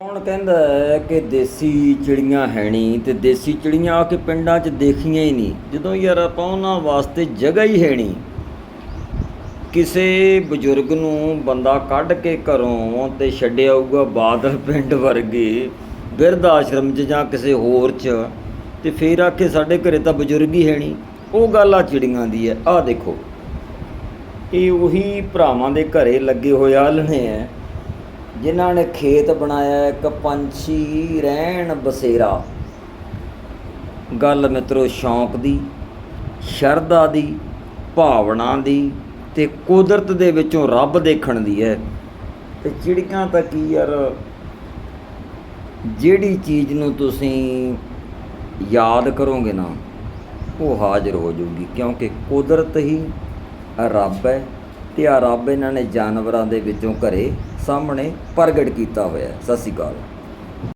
ਕੌਣ ਕਹਿੰਦਾ ਹੈ ਕਿ ਦੇਸੀ ਚਿੜੀਆਂ ਹੈ ਨਹੀਂ ਤੇ ਦੇਸੀ ਚਿੜੀਆਂ ਆ ਕੇ ਪਿੰਡਾਂ 'ਚ ਦੇਖੀਆਂ ਹੀ ਨਹੀਂ। ਜਦੋਂ ਯਾਰ ਆਪਾਂ ਉਹਨਾਂ ਵਾਸਤੇ ਜਗ੍ਹਾ ਹੀ ਹੈ ਨਹੀਂ, ਕਿਸੇ ਬਜ਼ੁਰਗ ਨੂੰ ਬੰਦਾ ਕੱਢ ਕੇ ਘਰੋਂ ਤੇ ਛੱਡਿਆ ਆਊਗਾ ਬਾਦਲ ਪਿੰਡ ਵਰਗੇ, ਬਿਰਧ ਆਸ਼ਰਮ 'ਚ ਜਾਂ ਕਿਸੇ ਹੋਰ 'ਚ, ਤੇ ਫੇਰ ਆਖੇ ਸਾਡੇ ਘਰੇ ਤਾਂ ਬਜ਼ੁਰਗ ਹੀ ਹੈ ਨਹੀਂ। ਉਹ ਗੱਲ ਆ ਚਿੜੀਆਂ ਦੀ ਹੈ। ਆਹ ਦੇਖੋ, ਇਹ ਉਹੀ ਭਰਾਵਾਂ ਦੇ ਘਰੇ ਲੱਗੇ ਹੋਏ ਆਲਣੇ ਐ ਜਿਨ੍ਹਾਂ ਨੇ ਖੇਤ ਬਣਾਇਆ ਇੱਕ ਪੰਛੀ ਰਹਿਣ ਬਸੇਰਾ। ਗੱਲ ਮਿੱਤਰੋ, ਸ਼ੌਂਕ ਦੀ, ਸ਼ਰਧਾ ਦੀ, ਭਾਵਨਾ ਦੀ ਤੇ ਕੁਦਰਤ ਦੇ ਵਿੱਚੋਂ ਰੱਬ ਦੇਖਣ ਦੀ ਹੈ। ਤੇ ਚਿੜੀਆਂ ਤਾਂ ਕੀ ਯਾਰ, ਜਿਹੜੀ ਚੀਜ਼ ਨੂੰ ਤੁਸੀਂ ਯਾਦ ਕਰੋਗੇ ਨਾ, ਉਹ ਹਾਜ਼ਰ ਹੋ ਜਾਊਗੀ, ਕਿਉਂਕਿ ਕੁਦਰਤ ਹੀ ਰੱਬ ਹੈ ਤੇ ਆ ਰੱਬ ਇਹਨਾਂ ਨੇ ਜਾਨਵਰਾਂ ਦੇ ਵਿੱਚੋਂ ਘਰੇ ਸਾਹਮਣੇ ਪ੍ਰਗਟ ਕੀਤਾ ਹੋਇਆ ਹੈ। ਸਤਿ ਸ਼੍ਰੀ ਅਕਾਲ